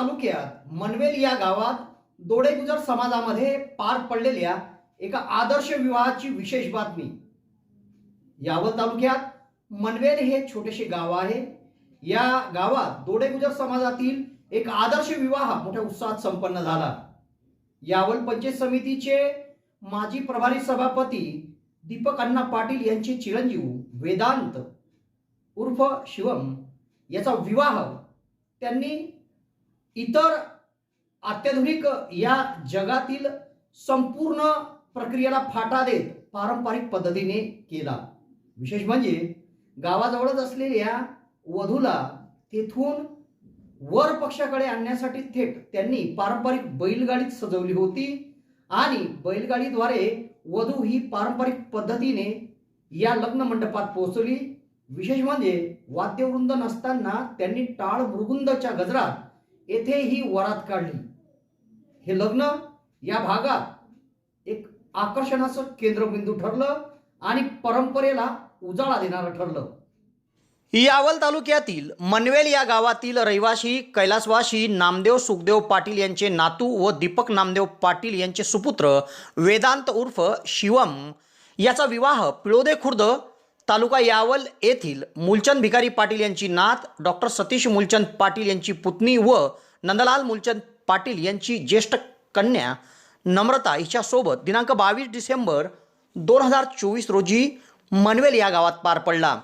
तालुक्यात मनवेल या गावात दोडेगुजर समाजामध्ये पार पडलेल्या एका आदर्श विवाहाची विशेष बातमी. यावल तालुक्यात मनवेल हे छोटेसे गाव आहे. या गावात दोडेगुजर समाजातील एक आदर्श विवाह मोठ्या उत्साहात संपन्न झाला. यावल पंचायत समितीचे माजी प्रभारी सभापती दीपक अण्णा पाटील यांचे चिरंजीव वेदांत उर्फ शिवम याचा विवाह त्यांनी इतर अत्याधुनिक या जगातील संपूर्ण प्रक्रियेला फाटा देत पारंपरिक पद्धतीने केला. विशेष म्हणजे गावाजवळच असलेल्या वधूला तेथून वर पक्षाकडे आणण्यासाठी थेट त्यांनी पारंपरिक बैलगाडीत सजवली होती आणि बैलगाडीद्वारे वधू ही पारंपरिक पद्धतीने या लग्न मंडपात पोहोचली. विशेष म्हणजे वाद्यवृंद नसताना त्यांनी टाळ मृगुंदच्या गजरात येथे ही वरात काढली. हे लग्न या भागात एक आकर्षणाचं केंद्रबिंदू ठरलं आणि परंपरेला उजाळा देणारं ठरलं. यावल तालुक्यातील मनवेल या गावातील रहिवासी कैलासवासी नामदेव सुखदेव पाटील यांचे नातू व दीपक नामदेव पाटील यांचे सुपुत्र वेदांत उर्फ शिवम याचा विवाह पिळोदे खुर्द तालुका यावल येथील मूलचंद भिकारी पाटील यांची नात डॉक्टर सतीश मूलचंद पाटील यांची पुतणी व नंदलाल मूलचंद पाटील यांची ज्येष्ठ कन्या नम्रता हिच्यासोबत दिनांक बावीस डिसेंबर दोन हजार चोवीस रोजी मनवेल या गावात पार पडला.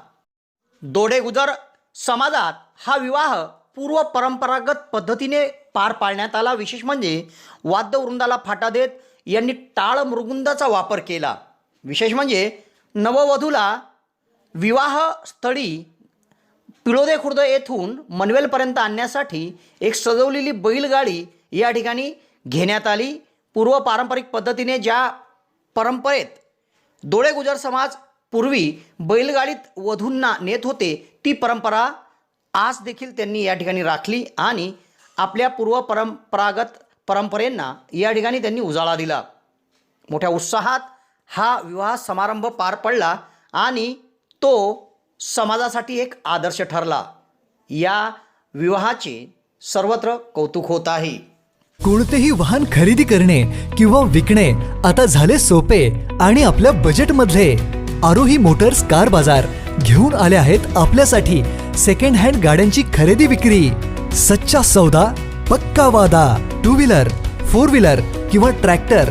दोडेगुजर समाजात हा विवाह पूर्व परंपरागत पद्धतीने पार पाडण्यात आला. विशेष म्हणजे वाद्यवृंदाला फाटा देत यांनी टाळ मृगुंदाचा वापर केला. विशेष म्हणजे नववधूला विवाहस्थळी पिळोदे खुर्द येथून मनवेलपर्यंत आणण्यासाठी एक सजवलेली बैलगाडी या ठिकाणी घेण्यात आली. पूर्व पारंपरिक पद्धतीने ज्या परंपरेत डोळे गुजर समाज पूर्वी बैलगाडीत वधूंना नेत होते ती परंपरा आज देखील त्यांनी या ठिकाणी राखली आणि आपल्या पूर्व परंपरागत परंपरेंना या ठिकाणी त्यांनी उजाळा दिला. मोठ्या उत्साहात हा विवाह समारंभ पार पडला आणि तो समाजासाठी एक आदर्श ठरला. या विवाहाचे सर्वत्र कौतुक होत आहे. कोणतेही वाहन खरेदी करणे किंवा विकणे आता झाले सोपे आणि आपल्या बजेटमधले आरोही मोटर्स कार बाजार घेऊन आले आहेत आपल्यासाठी सेकंड हँड गाड्यांची खरेदी विक्री. सच्चा सौदा पक्का वादा टू व्हीलर फोर व्हीलर किंवा ट्रॅक्टर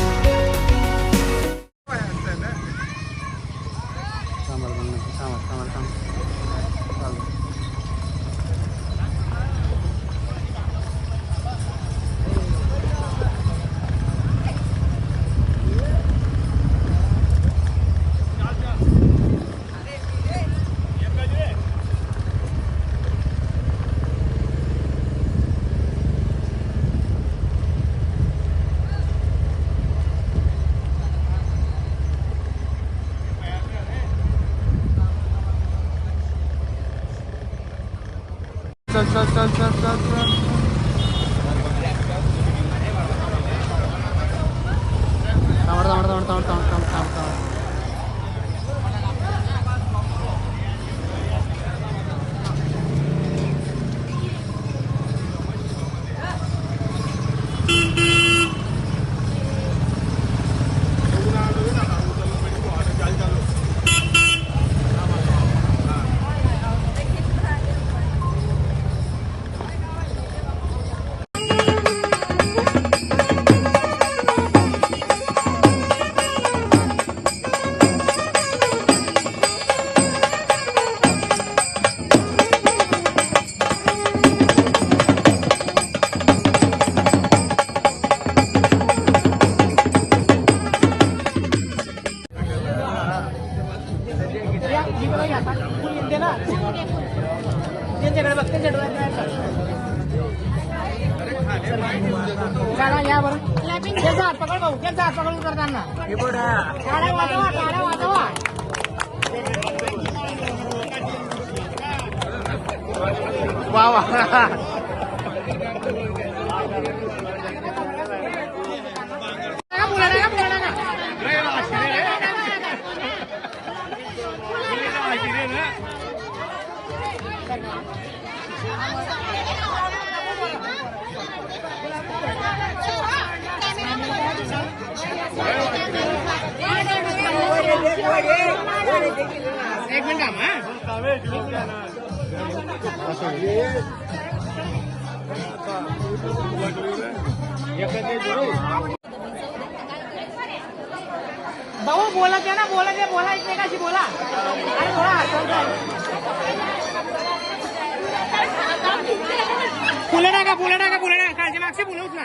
चल चल चल चल चल चल तमड़ तमड़ तमड़ तमड़ तमड़ तमड़ त्यांच्याकडे बघ त्यांच्याकडे बघ. बरं. त्यांचा हात पकड भाऊ त्यांचा हात पकड करताना. वाजवा वाजवा. वा वा. भाऊ बोलत आहे ना बोलत आहे बोला एकमेकाशी बोला अरे बोला फुलं टाका फुलं टाका फुलं टाका काळजी मागचे फुलं उचला